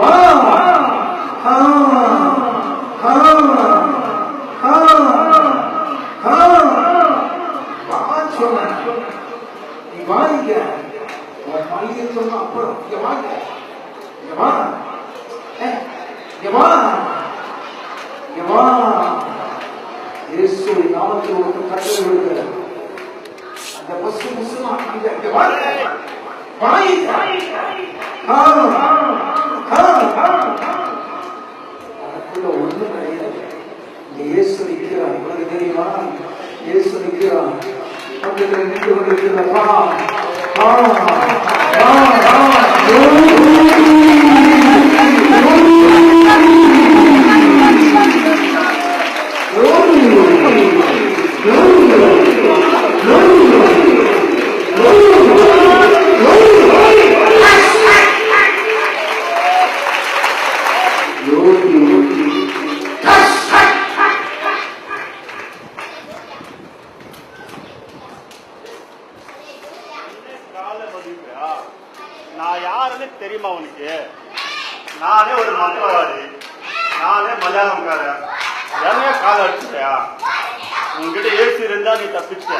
வா ஆ ஆ ஆ அதுக்குள்ள ஒண்ணும் கிடையாது இயேசு உனக்கு தெரியுமா இயேசு பக்கத்தில் நின்று நானே ஏனையா என்னைய அடிச்சிட்டியா? உன்கிட்ட ஏசி இருந்தா நீ தப்பிச்ச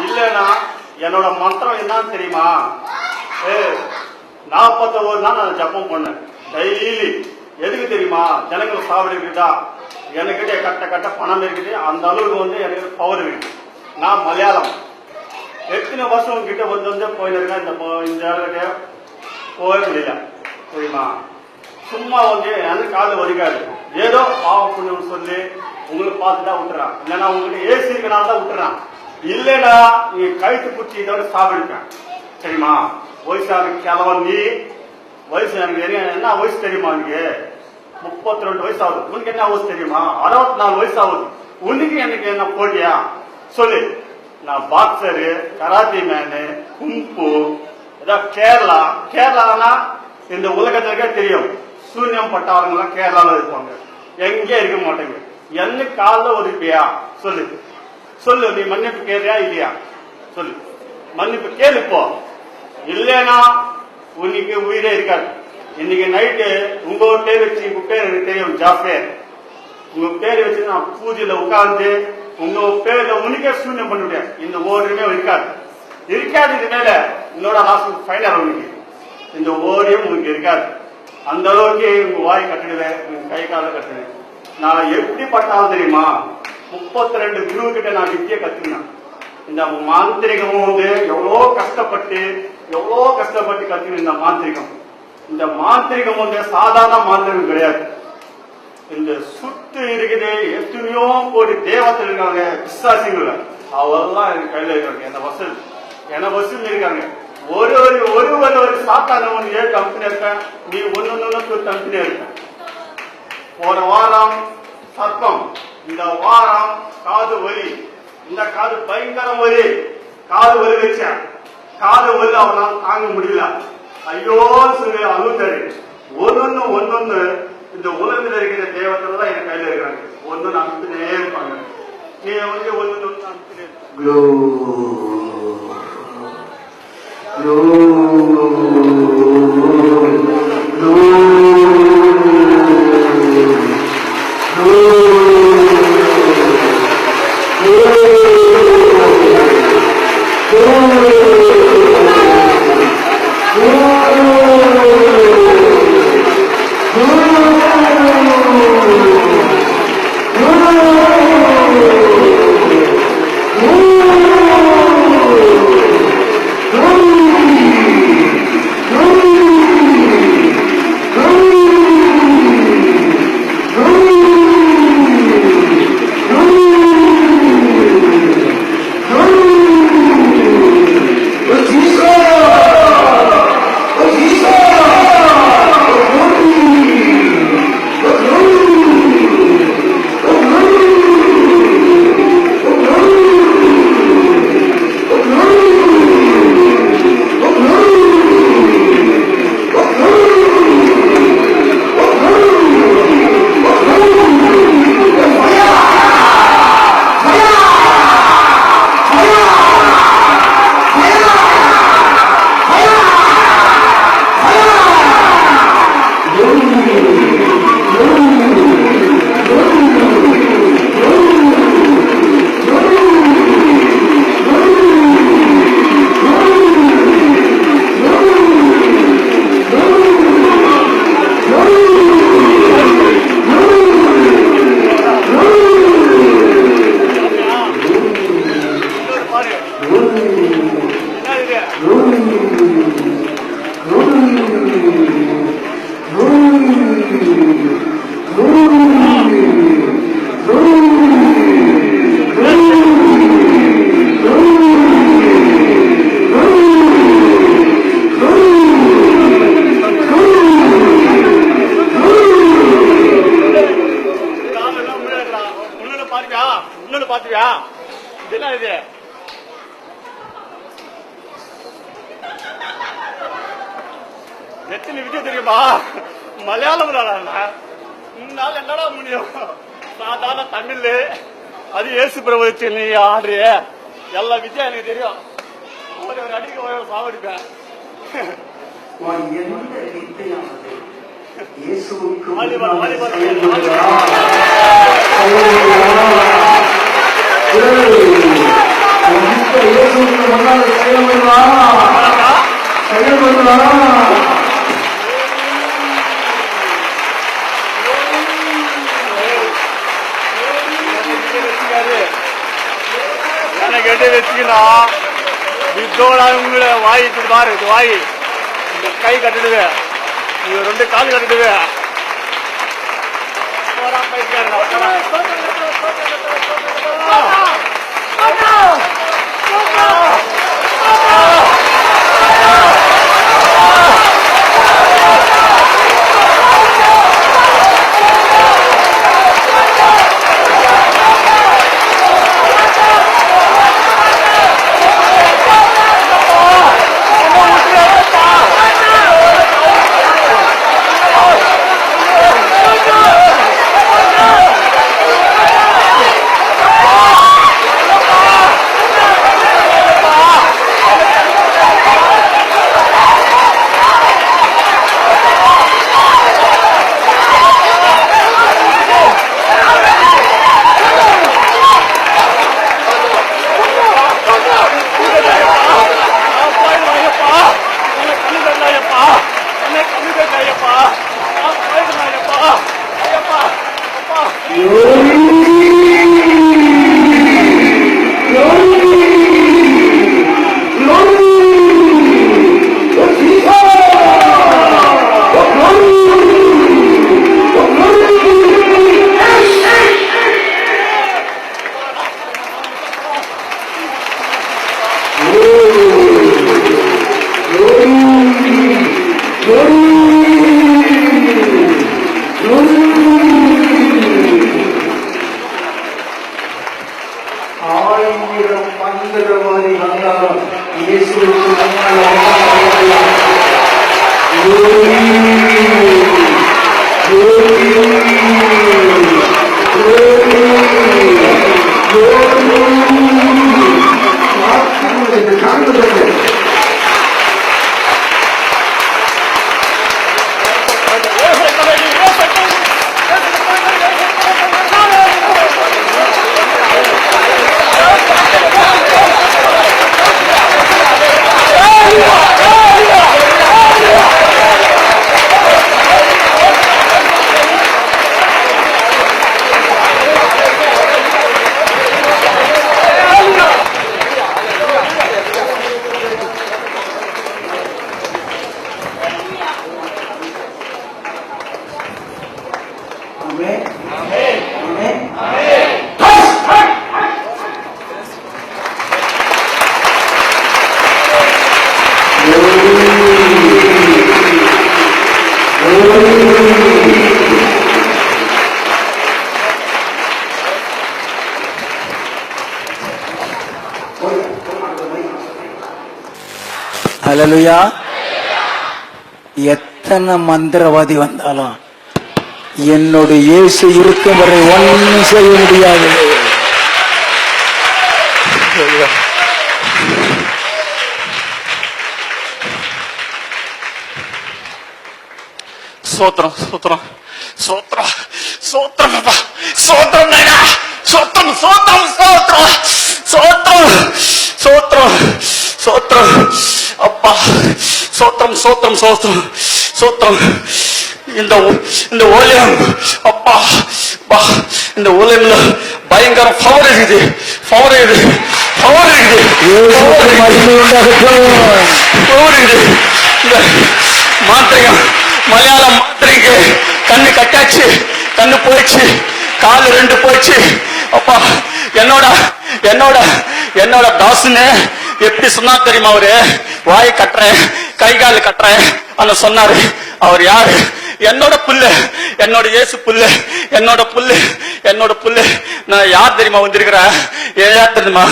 இல்லைன்னா என்னோட மந்திரம் என்னன்னு தெரியுமா? ஏ நாற்பத்தொரு நாள் நான் ஜப்பம் பண்ணேன். டெய்லி. எதுக்கு தெரியுமா? ஜனங்கள் சாப்பிடுக்கிட்டா இருக்குதா? என்கிட்ட கட்ட கட்ட பணம் இருக்குது அந்த அளவுக்கு வந்து எனக்கு பவர் இருக்கு. நான் மலையாளம். எத்தனை வருஷம் உங்ககிட்ட வந்து வந்து போயிருக்கேன் இந்த போ- இந்த இடத்துக்கு போக முடியல. தெரியுமா? சும்மா வந்து எனக்கு காது வலிக்காது. ஏதோ பாவம் புண்ணியம் சொல்லி உங்களுக்கு பார்த்து தான் விட்டுறான். இல்லைன்னா உங்களுக்கு ஏசி இருக்கனால தான் விட்டுறான். இல்லைன்னா நீ கழுத்து குச்சி இதோட சாப்பிடுப்பேன் சரிம்மா வயசான கிழவன் நீ வயசு எனக்கு என்ன என்ன வயசு தெரியுமா உனக்கு? முப்பத்தி ரெண்டு வயசு ஆகுது. உனக்கு என்ன வயசு தெரியுமா? அறுபத்தி நாலு வயசு ஆகுது. உனக்கு எனக்கு என்ன போட்டியா? சொல்லு. நான் பாக்ஸரு கராத்தி மேனு கும்பு ஏதாவது கேரளா. கேரளானா இந்த உலகத்திற்கே தெரியும். சூரியம் பட்டவங்கலாம் கேரளாவில் இருப்பாங்க. எங்கே இருக்க மாட்டேங்க. என்ன காலில் ஒதுப்பியா சொல்லு. சொல்லு நீ மன்னிப்பு கேறியா இல்லையா? சொல்லு. மன்னிப்பு கேளு இப்போ. இல்லைனா உன்னைக்கு உயிரே இருக்காது. இன்னைக்கு நைட்டு உங்க பேர் வச்சு உங்க பேர் எனக்கு தெரியும் ஜாஃபேர். உங்க பேர் வச்சு நான் பூஜையில உட்கார்ந்து உங்க பேர்ல உனக்கே சூன்யம் பண்ணிவிட்டேன். இந்த ஓரியமே இருக்காது. இருக்காது இது மேல. உன்னோட லாஸ்ட் ஃபைனல் உனக்கு. இந்த ஓரியம் உனக்கு இருக்காது. அந்த அளவுக்கு உங்க வாய் கட்டிடுவேன் உங்க கை கால கட்டுவேன் நான் எப்படி பட்டாலும் தெரியுமா முப்பத்தி ரெண்டு குரு கிட்ட நான் வித்தியை கத்துக்கினேன் இந்த மாந்திரிகமும் வந்து எவ்வளோ கஷ்டப்பட்டு எவ்வளோ கஷ்டப்பட்டு கத்துக்கின இந்த மாந்திரிகம். இந்த மாந்திரிகம் வந்து சாதாரண மாந்திரிகம் கிடையாது. இந்த சுத்து இருக்குது எத்தனையோ கோடி தேவத்தில் இருக்காங்க விசுவாசிகள் அவெல்லாம் எனக்கு கையில் இருக்காங்க என்ன வசூல் என்ன வசூல் இருக்காங்க. ஒரு ஒரு ஒரு ஒரு ஒரு சாத்தான ஒன்று ஏழு கம்பெனி இருக்கேன் நீ ஒன்னு ஒன்று கம்பெனி இருக்க? போன வாரம் சர்ப்பம் இந்த வாரம் காது வலி இந்த காது பயங்கர வலி காது வலி வச்சேன் காது வலி அவனால் தாங்க முடியல. ஐயோ சொல்லி அழுத்தாரு ஒன்னொன்னு ஒன்னொன்னு இந்த உலகத்தில் இருக்கிற தேவத்தில் தான் என் கையில இருக்காங்க ஒன்னு அனுப்பினே இருப்பாங்க. நீ வந்து ஒன்னு ஒன்னு அனுப்பினே இருப்பாங்க. எத்தனை விஜய் தெரியுமா? மலையாளம் உன்னால என்னடா முடியும்? சாதாரண தமிழ். அது இயேசு பிரபு நீ ஆடுறிய. எல்லா விஜய் எனக்கு தெரியும். ஒரு ஒரு அடிக்கு ஒரு சாவடிப்பேன் வித்தையானது? இயேசுவுக்கு வச்சுக்கினா இதோட உங்களை வாய் இப்படி பாரு இது வாய். இந்த கை கட்டிடுது. இது ரெண்டு கால் கட்டிடுது. போறான் பைக்காரன் ஹalleluya எத்தனை மந்திரவாதி வந்தாலும் என்னுடைய இயேசு இருக்கும் வரை ஒன்றும் செய்ய முடியாது. சோத்திரம் சோத்திரம் சோத்திரம் சோத்திரம் சோத்திரம் நாயனா. சோத்திரம் சோத்திரம் சோத்திரம் சோத்திரம் சோத்திரம் சோத்திரம். அப்பா சோத்திரம் சோத்திரம் சோத்திரம் சோத்திரம். இந்த இந்த ஓலியம் அப்பா பா இந்த ஓலியம்ல பயங்கர பவர் இருக்குது. பவர் இருக்குது. பவர் இருக்குது. உண்டாகட்டும். போடுது இந்த மாத்திரையும் மலையாளம் மாத்திரைக்கு கண்ணு கட்டாச்சு கண்ணு போயிடுச்சு காலு ரெண்டு போயிடுச்சு. அப்பா என்னோட என்னோட என்னோட தாசுன்னு எப்படி சொன்னா தெரியுமா அவரு? வாய் கட்டுறேன் கை கால் கட்டுறேன் அந்த சொன்னாரு. அவர் யாரு? என்னோட புல்லு என்னோட இயேசு புல்லு என்னோட புல்லு என்னோட புள்ள. நான் யார் தெரியுமா வந்திருக்கிறேன் ஏன் யார் தெரியுமா?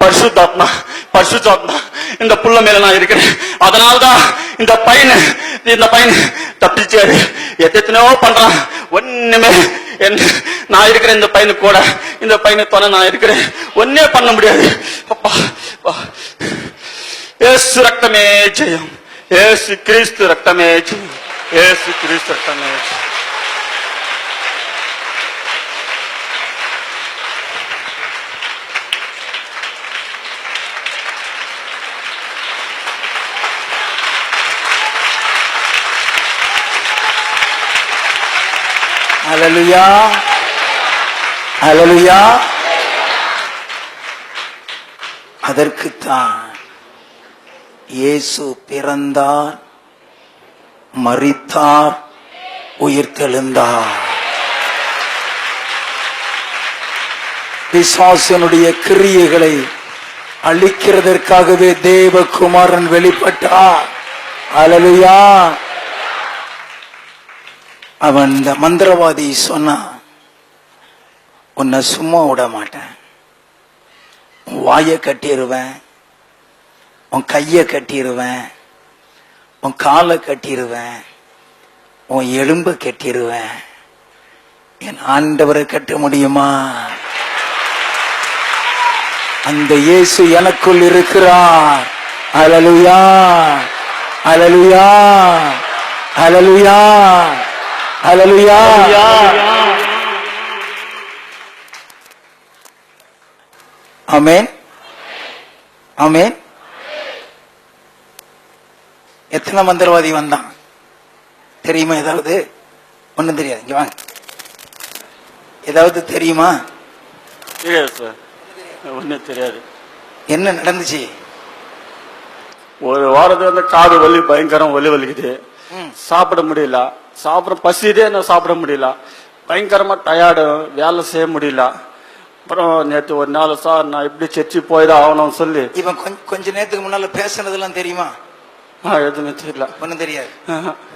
பரிசுத்தாத்மா பரிசுத்தாத்மா. இந்த புள்ள மேல நான் இருக்கிறேன். அதனால்தான் இந்த பையன் இந்த பையன் தப்பிச்சாரு. எத்தனையோ பண்றான். ஒண்ணுமே என்ன நான் இருக்கிறேன் இந்த பையனு கூட இந்த பையனை தொலை நான் இருக்கிறேன். ஒன்னே பண்ண முடியாது. அப்பா. ஏசு ரக்தமே ஜெயம். ஏசு கிறிஸ்து ரக்தமே ஜெயம். ஏசு கிறிஸ்து ரக்தமே அலலுயா அலலுயா அதற்குத்தான் இயேசு பிறந்தார். மரித்தார் உயிர்த்தெழுந்தார். பிசாசனுடைய கிரியைகளை அழிக்கிறதற்காகவே தேவகுமாரன் வெளிப்பட்டார். அலலுயா! அவன் இந்த மந்திரவாதி சொன்னான் உன்னை சும்மா விட மாட்டேன். வாயை கட்டிடுவேன் உன் கையை கட்டிடுவேன் உன் காலை கட்டிடுவேன் உன் எலும்பை கட்டிடுவேன் என் ஆண்டவரை கட்ட முடியுமா? அந்த இயேசு எனக்குள் இருக்கிறார். அலலுயா அலலுயா அலலுயா அலலுயா அமேன் அமேன் எத்தனை மந்திரவாதி வந்தான்? தெரியுமா ஏதாவது? ஒண்ணும் தெரியாது. இங்க வாங்க. ஏதாவது தெரியுமா? தெரியாது சார் ஒன்றும் தெரியாது. என்ன நடந்துச்சு? ஒரு வாரத்துக்கு வந்து காது வலி பயங்கரம் வலி வலிக்குது. சாப்பிட முடியல. சாப்பிட பசிதே நான் சாப்பிட முடியல. பயங்கரமா டயர்டு வேலை செய்ய முடியல. அப்புறம் நேற்று ஒரு நாள் சார் நான் இப்படி சர்ச்சு போய்தான் ஆகணும்னு சொல்லி. இவன் கொஞ்ச கொஞ்ச நேரத்துக்கு முன்னால பேசுனதெல்லாம் தெரியுமா? எதுவுமே தெரியல. ஒண்ணும் தெரியாது.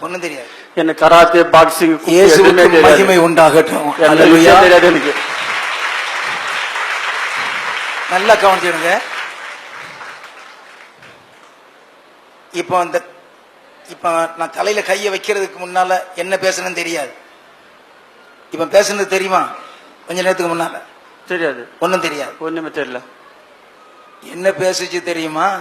ஒண்ணும் தெரியாது. எனக்கு கராத்தே பாக்ஸிங் எதுவுமே மகிமை உண்டாகட்டும். எனக்கு தெரியாது நல்லா கவனிச்சிடுங்க இப்போ அந்த இப்போ நான் தலையில கையை வைக்கிறதுக்கு முன்னால என்ன பேசணும்னு தெரியாது. இப்ப பேசுனது தெரியுமா? கொஞ்ச நேரத்துக்கு முன்னால. தெரியாது. ஒண்ணும் தெரியாது. ஒண்ணுமே தெரியல. என்ன பேசுச்சு தெரியுமா?